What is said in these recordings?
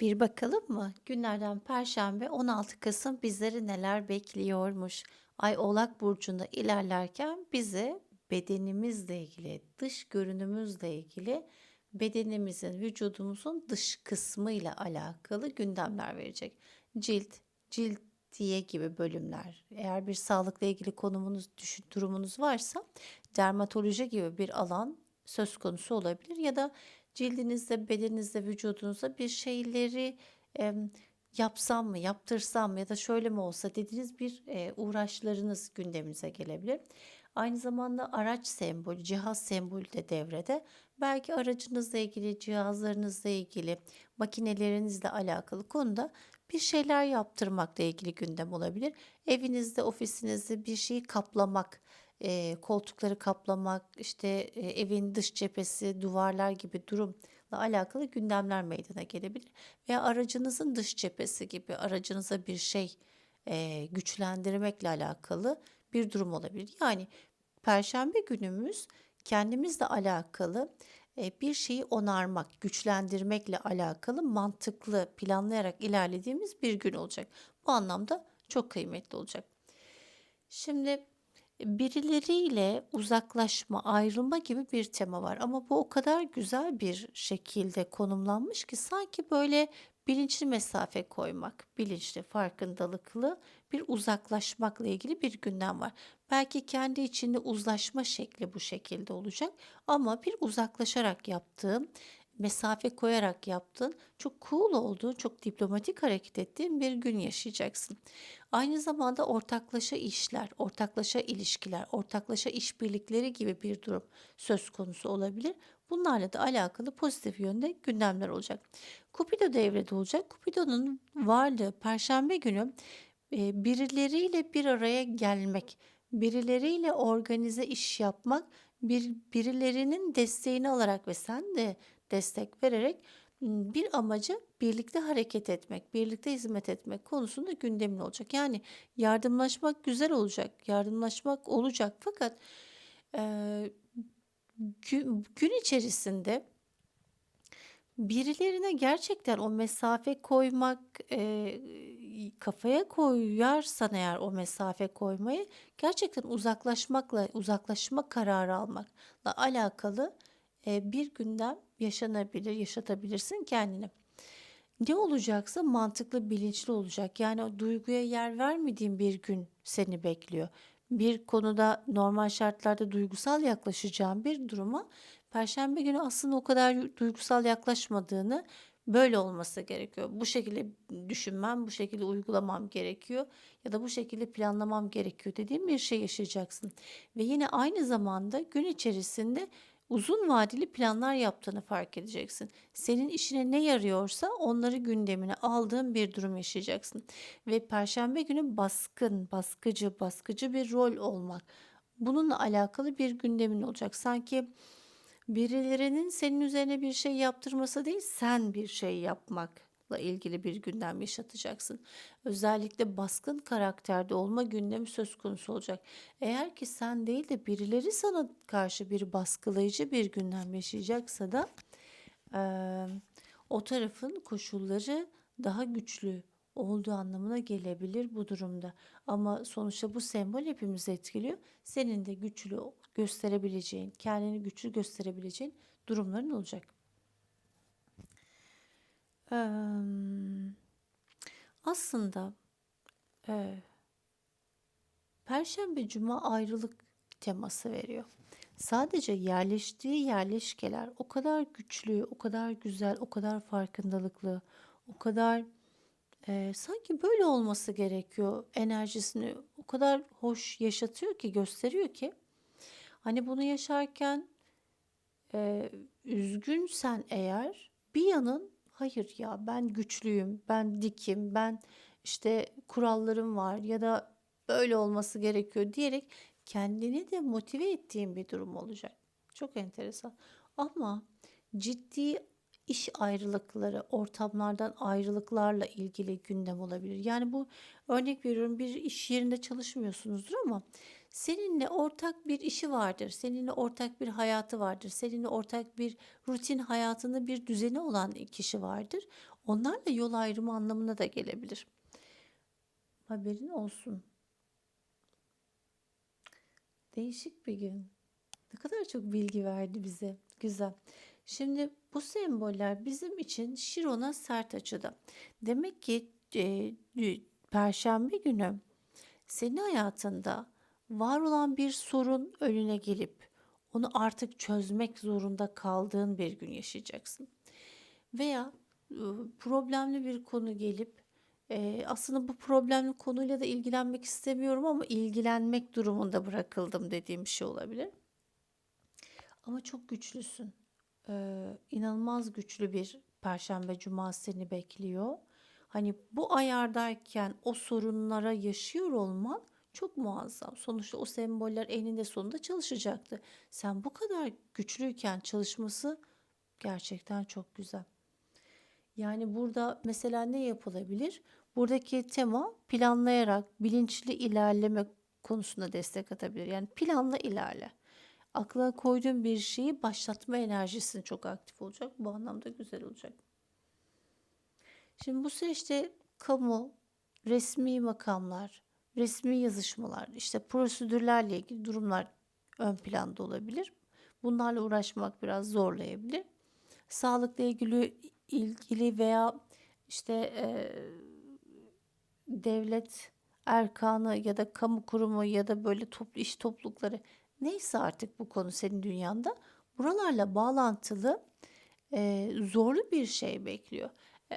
Bir bakalım mı? Günlerden Perşembe 16 Kasım bizleri neler bekliyormuş? Ay Oğlak Burcu'nda ilerlerken bize bedenimizle ilgili, dış görünümüzle ilgili bedenimizin, vücudumuzun dış kısmıyla alakalı gündemler verecek. Cilt, cildiye gibi bölümler. Eğer bir sağlıkla ilgili konumunuz, düşün, durumunuz varsa dermatoloji gibi bir alan söz konusu olabilir ya da cildinizde, bedeninizde, vücudunuzda bir şeyleri em, yapsam mı, yaptırsam mı ya da şöyle mi olsa dediğiniz bir e, uğraşlarınız gündeminize gelebilir. Aynı zamanda araç sembolü, cihaz sembolü de devrede. Belki aracınızla ilgili, cihazlarınızla ilgili, makinelerinizle alakalı konuda bir şeyler yaptırmakla ilgili gündem olabilir. Evinizde, ofisinizde bir şeyi kaplamak, e, koltukları kaplamak, işte e, evin dış cephesi, duvarlar gibi durumla alakalı gündemler meydana gelebilir. Veya aracınızın dış cephesi gibi aracınıza bir şey e, güçlendirmekle alakalı bir durum olabilir. Yani Perşembe günümüz kendimizle alakalı bir şeyi onarmak, güçlendirmekle alakalı mantıklı, planlayarak ilerlediğimiz bir gün olacak. Bu anlamda çok kıymetli olacak. Şimdi birileriyle uzaklaşma, ayrılma gibi bir tema var ama bu o kadar güzel bir şekilde konumlanmış ki sanki böyle bilinçli mesafe koymak, bilinçli, farkındalıklı bir uzaklaşmakla ilgili bir gündem var. Belki kendi içinde uzlaşma şekli bu şekilde olacak ama bir uzaklaşarak yaptığım, mesafe koyarak yaptığın, çok cool olduğun, çok diplomatik hareket ettiğin bir gün yaşayacaksın. Aynı zamanda ortaklaşa işler, ortaklaşa ilişkiler, ortaklaşa işbirlikleri gibi bir durum söz konusu olabilir. Bunlarla da alakalı pozitif yönde gündemler olacak. Cupido devrede olacak. Cupido'nun varlığı Perşembe günü e, birileriyle bir araya gelmek, birileriyle organize iş yapmak, bir birilerinin desteğini alarak ve sen de destek vererek bir amaca birlikte hareket etmek, birlikte hizmet etmek konusunda gündemin olacak. Yani yardımlaşmak güzel olacak, yardımlaşmak olacak fakat e, gün, gün içerisinde birilerine gerçekten o mesafe koymak, e, kafaya koyarsan eğer o mesafe koymayı gerçekten uzaklaşmakla, uzaklaşma kararı almakla alakalı bir gündem yaşanabilir, yaşatabilirsin kendine. Ne olacaksa mantıklı, bilinçli olacak. Yani duyguya yer vermediğin bir gün seni bekliyor. Bir konuda normal şartlarda duygusal yaklaşacağın bir duruma Perşembe günü aslında o kadar duygusal yaklaşmadığını böyle olması gerekiyor. Bu şekilde düşünmem, bu şekilde uygulamam gerekiyor ya da bu şekilde planlamam gerekiyor dediğim bir şey yaşayacaksın. Ve yine aynı zamanda gün içerisinde uzun vadeli planlar yaptığını fark edeceksin. Senin işine ne yarıyorsa onları gündemine aldığın bir durum yaşayacaksın. Ve perşembe günü baskın, baskıcı, baskıcı bir rol olmak. Bununla alakalı bir gündemin olacak. Sanki birilerinin senin üzerine bir şey yaptırması değil, sen bir şey yapmakla ilgili bir gündem yaşatacaksın. Özellikle baskın karakterde olma gündemi söz konusu olacak. Eğer ki sen değil de birileri sana karşı bir baskılayıcı bir gündem yaşayacaksa da eee, o tarafın koşulları daha güçlü olduğu anlamına gelebilir bu durumda. Ama sonuçta bu sembol hepimizi etkiliyor. Senin de güçlü gösterebileceğin, kendini güçlü gösterebileceğin durumların olacak. Aslında eee, Perşembe Cuma ayrılık teması veriyor. Sadece yerleştiği yerleşkeler o kadar güçlü, o kadar güzel, o kadar farkındalıklı, o kadar e, sanki böyle olması gerekiyor enerjisini o kadar hoş yaşatıyor ki, gösteriyor ki. Hani bunu yaşarken e, üzgünsen eğer bir yanın hayır ya ben güçlüyüm, ben dikim, ben işte kurallarım var ya da böyle olması gerekiyor diyerek kendini de motive ettiğin bir durum olacak. Çok enteresan. Ama ciddi iş ayrılıkları, ortamlardan ayrılıklarla ilgili gündem olabilir. Yani bu örnek veriyorum bir iş yerinde çalışmıyorsunuzdur ama Seninle ortak bir işi vardır. Seninle ortak bir hayatı vardır. Seninle ortak bir rutin hayatında bir düzeni olan kişi vardır. Onlarla yol ayrımı anlamına da gelebilir. Haberin olsun. Değişik bir gün. Ne kadar çok bilgi verdi bize. Güzel. Şimdi bu semboller bizim için Şiron'a sert açıda. Demek ki e, Perşembe günü senin hayatında var olan bir sorun önüne gelip onu artık çözmek zorunda kaldığın bir gün yaşayacaksın. Veya e, problemli bir konu gelip e, aslında bu problemli konuyla da ilgilenmek istemiyorum ama ilgilenmek durumunda bırakıldım dediğim bir şey olabilir. Ama çok güçlüsün. Ee, inanılmaz güçlü bir Perşembe Cuma seni bekliyor. Hani bu ayardayken o sorunlara yaşıyor olman çok muazzam. Sonuçta o semboller eninde sonunda çalışacaktı. Sen bu kadar güçlüyken çalışması gerçekten çok güzel. Yani burada mesela ne yapılabilir? Buradaki tema planlayarak bilinçli ilerleme konusunda destek atabilir. Yani planla ilerle. Aklına koyduğun bir şeyi başlatma enerjisin çok aktif olacak. Bu anlamda güzel olacak. Şimdi bu süreçte kamu, resmi makamlar, resmi yazışmalar, işte prosedürlerle ilgili durumlar ön planda olabilir. Bunlarla uğraşmak biraz zorlayabilir. Sağlıkla ilgili ilgili veya işte e, devlet erkanı ya da kamu kurumu ya da böyle toplu iş toplulukları neyse artık bu konu senin dünyanda buralarla bağlantılı e, zorlu bir şey bekliyor. E,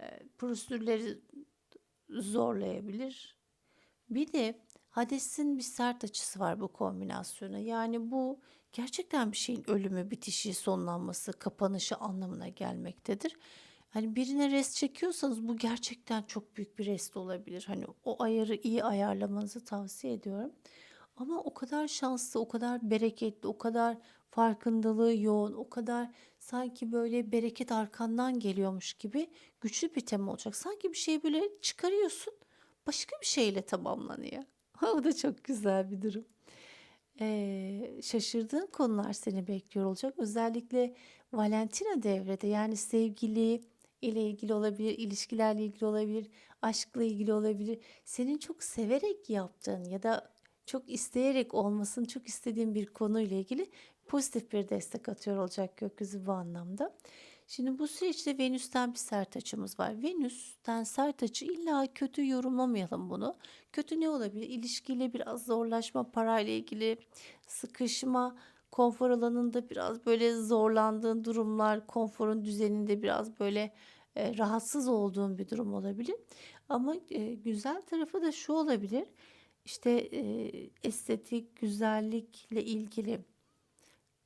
e, prosedürleri zorlayabilir. Bir de Hades'in bir sert açısı var bu kombinasyona. Yani bu gerçekten bir şeyin ölümü, bitişi, sonlanması, kapanışı anlamına gelmektedir. Hani birine rest çekiyorsanız bu gerçekten çok büyük bir rest olabilir. Hani o ayarı iyi ayarlamanızı tavsiye ediyorum. Ama o kadar şanslı, o kadar bereketli, o kadar farkındalığı yoğun, o kadar sanki böyle bereket arkandan geliyormuş gibi güçlü bir tema olacak. Sanki bir şeyi böyle çıkarıyorsun, başka bir şeyle tamamlanıyor. o da çok güzel bir durum. Ee, şaşırdığın konular seni bekliyor olacak. Özellikle Valentina devrede yani sevgili ile ilgili olabilir, ilişkilerle ilgili olabilir, aşkla ilgili olabilir. Senin çok severek yaptığın ya da çok isteyerek olmasını çok istediğim bir konuyla ilgili pozitif bir destek atıyor olacak gökyüzü bu anlamda. Şimdi bu süreçte Venüs'ten bir sert açımız var. Venüs'ten sert açı illa kötü yorumlamayalım bunu. Kötü ne olabilir? İlişkiyle biraz zorlaşma, parayla ilgili sıkışma, konfor alanında biraz böyle zorlandığın durumlar, konforun düzeninde biraz böyle e, rahatsız olduğun bir durum olabilir. Ama e, güzel tarafı da şu olabilir. İşte e, estetik, güzellikle ilgili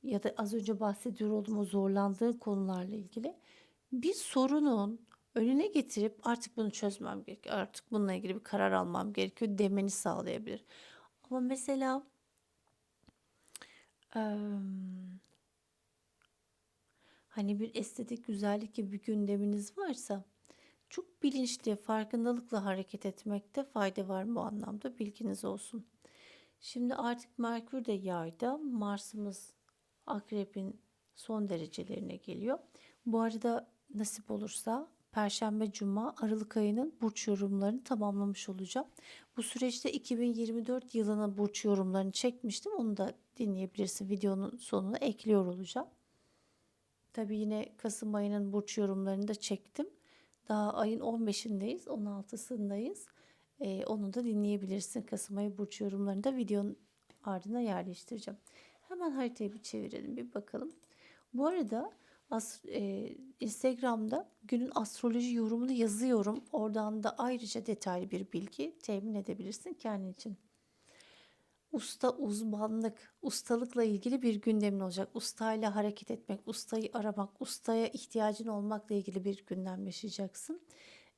ya da az önce bahsediyor olduğum o zorlandığı konularla ilgili bir sorunun önüne getirip artık bunu çözmem gerekiyor. Artık bununla ilgili bir karar almam gerekiyor demeni sağlayabilir. Ama mesela hani bir estetik güzellik gibi bir gündeminiz varsa çok bilinçli, farkındalıkla hareket etmekte fayda var bu anlamda bilginiz olsun. Şimdi artık Merkür de yayda, Mars'ımız Akrep'in son derecelerine geliyor. Bu arada nasip olursa Perşembe, Cuma, Aralık ayının burç yorumlarını tamamlamış olacağım. Bu süreçte 2024 yılının burç yorumlarını çekmiştim. Onu da dinleyebilirsin. Videonun sonuna ekliyor olacağım. Tabii yine Kasım ayının burç yorumlarını da çektim. Daha ayın 15'indeyiz, 16'sındayız. Ee, onu da dinleyebilirsin. Kasım ayı burç yorumlarını da videonun ardına yerleştireceğim. Hemen haritayı bir çevirelim, bir bakalım. Bu arada e, Instagram'da günün astroloji yorumunu yazıyorum. Oradan da ayrıca detaylı bir bilgi temin edebilirsin kendin için usta uzmanlık, ustalıkla ilgili bir gündemin olacak. Ustayla hareket etmek, ustayı aramak, ustaya ihtiyacın olmakla ilgili bir gündem yaşayacaksın.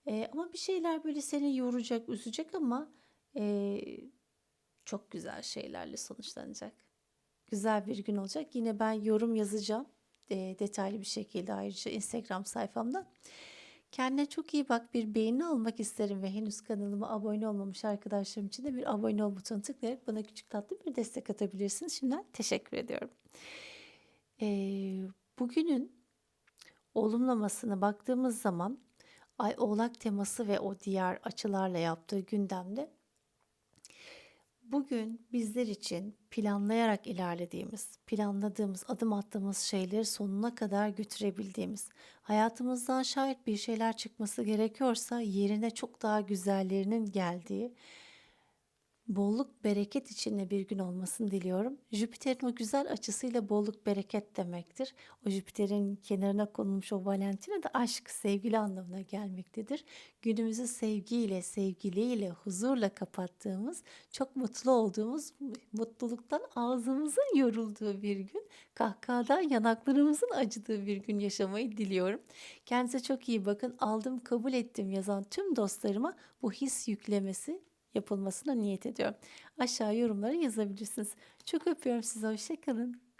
E, ama bir şeyler böyle seni yoracak, üzecek ama e, çok güzel şeylerle sonuçlanacak. Güzel bir gün olacak. Yine ben yorum yazacağım e, detaylı bir şekilde ayrıca Instagram sayfamda. Kendine çok iyi bak. Bir beğeni almak isterim ve henüz kanalıma abone olmamış arkadaşlarım için de bir abone ol butonuna tıklayarak bana küçük tatlı bir destek atabilirsiniz. Şimdiden teşekkür ediyorum. Ee, bugünün olumlamasına baktığımız zaman Ay Oğlak teması ve o diğer açılarla yaptığı gündemde bugün bizler için planlayarak ilerlediğimiz, planladığımız, adım attığımız şeyleri sonuna kadar götürebildiğimiz, hayatımızdan şayet bir şeyler çıkması gerekiyorsa yerine çok daha güzellerinin geldiği, bolluk bereket içinde bir gün olmasını diliyorum. Jüpiter'in o güzel açısıyla bolluk bereket demektir. O Jüpiter'in kenarına konulmuş o Valentina da aşk, sevgili anlamına gelmektedir. Günümüzü sevgiyle, sevgiliyle, huzurla kapattığımız, çok mutlu olduğumuz, mutluluktan ağzımızın yorulduğu bir gün, kahkahadan yanaklarımızın acıdığı bir gün yaşamayı diliyorum. Kendinize çok iyi bakın. Aldım, kabul ettim yazan tüm dostlarıma bu his yüklemesi yapılmasına niyet ediyorum. Aşağı yorumlara yazabilirsiniz. Çok öpüyorum sizi. Hoşçakalın.